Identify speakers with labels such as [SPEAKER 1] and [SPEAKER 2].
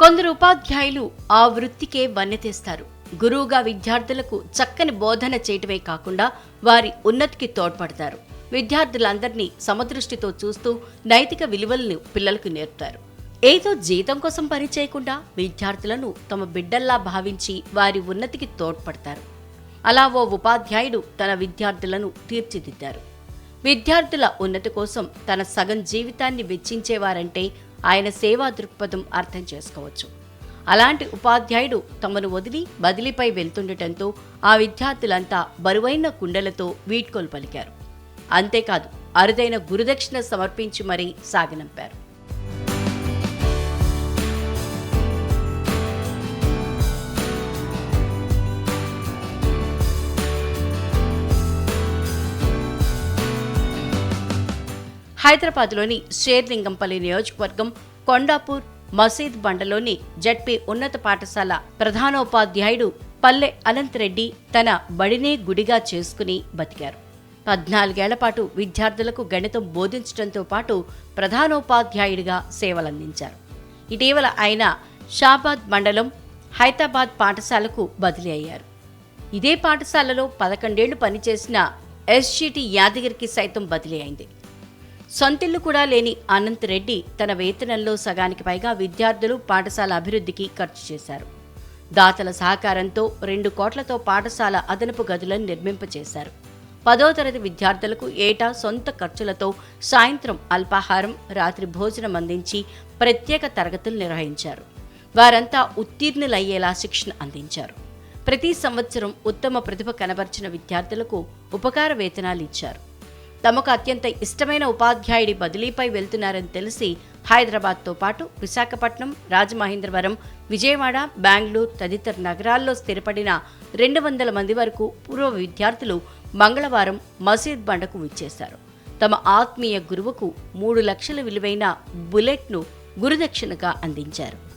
[SPEAKER 1] కొందరు ఉపాధ్యాయులు ఆ వృత్తికే వన్నెతేస్తారు. గురువుగా విద్యార్థులకు చక్కని బోధన చేయటమే కాకుండా వారి ఉన్నతికి తోడ్పడతారు. విద్యార్థులందరినీ సమదృష్టితో చూస్తూ నైతిక విలువలను పిల్లలకు నేర్పుతారు. ఏదో జీతం కోసం పని చేయకుండా విద్యార్థులను తమ బిడ్డల్లా భావించి వారి ఉన్నతికి తోడ్పడతారు. అలా ఓ ఉపాధ్యాయుడు తన విద్యార్థులను తీర్చిదిద్దారు. విద్యార్థుల ఉన్నతి కోసం తన సగం జీవితాన్ని వెచ్చించేవారంటే ఆయన సేవా దృక్పథం అర్థం చేసుకోవచ్చు. అలాంటి ఉపాధ్యాయుడు తమను వదిలి బదిలీపై వెళ్తుండటంతో ఆ విద్యార్థులంతా బరువైన కుండలతో వీడ్కోలు పలికారు. అంతేకాదు అరుదైన గురుదక్షిణ సమర్పించి మరీ సాగనంపారు. హైదరాబాద్లోని షేర్లింగంపల్లి నియోజకవర్గం కొండాపూర్ మసీద్ బండలోని జడ్పీ ఉన్నత పాఠశాల ప్రధానోపాధ్యాయుడు పల్లె అనంతరెడ్డి తన బడినే గుడిగా చేసుకుని బతికారు. పద్నాలుగేళ్ళ పాటు విద్యార్థులకు గణితం బోధించడంతో పాటు ప్రధానోపాధ్యాయుడిగా సేవలందించారు. ఇటీవల ఆయన షాబాద్ మండలం హైదరాబాద్ పాఠశాలకు బదిలీ అయ్యారు. ఇదే పాఠశాలలో పదకొండేళ్ళు పనిచేసిన ఎస్జిటి యాదగిరికి సైతం బదిలీ అయింది. సొంతిల్లు కూడా లేని అనంత్ రెడ్డి తన వేతనంలో సగానికి పైగా విద్యార్థులు పాఠశాల అభివృద్ధికి ఖర్చు చేశారు. దాతల సహకారంతో రెండు కోట్లతో పాఠశాల అదనపు గదులను నిర్మింపచేశారు. పదో తరగతి విద్యార్థులకు ఏటా సొంత ఖర్చులతో సాయంత్రం అల్పాహారం రాత్రి భోజనం అందించి ప్రత్యేక తరగతులు నిర్వహించారు. వారంతా ఉత్తీర్ణులయ్యేలా శిక్షణ అందించారు. ప్రతి సంవత్సరం ఉత్తమ ప్రతిభ కనబర్చిన విద్యార్థులకు ఉపకార వేతనాలు ఇచ్చారు. తమకు అత్యంత ఇష్టమైన ఉపాధ్యాయుడి బదిలీపై వెళ్తున్నారని తెలిసి హైదరాబాద్తో పాటు విశాఖపట్నం రాజమహేంద్రవరం విజయవాడ బెంగళూరు తదితర నగరాల్లో స్థిరపడిన రెండు వందల మంది వరకు పూర్వ విద్యార్థులు మంగళవారం మసీద్ బండకు విచ్చేశారు. తమ ఆత్మీయ గురువుకు మూడు లక్షల విలువైన బుల్లెట్ను గురుదక్షిణగా అందించారు.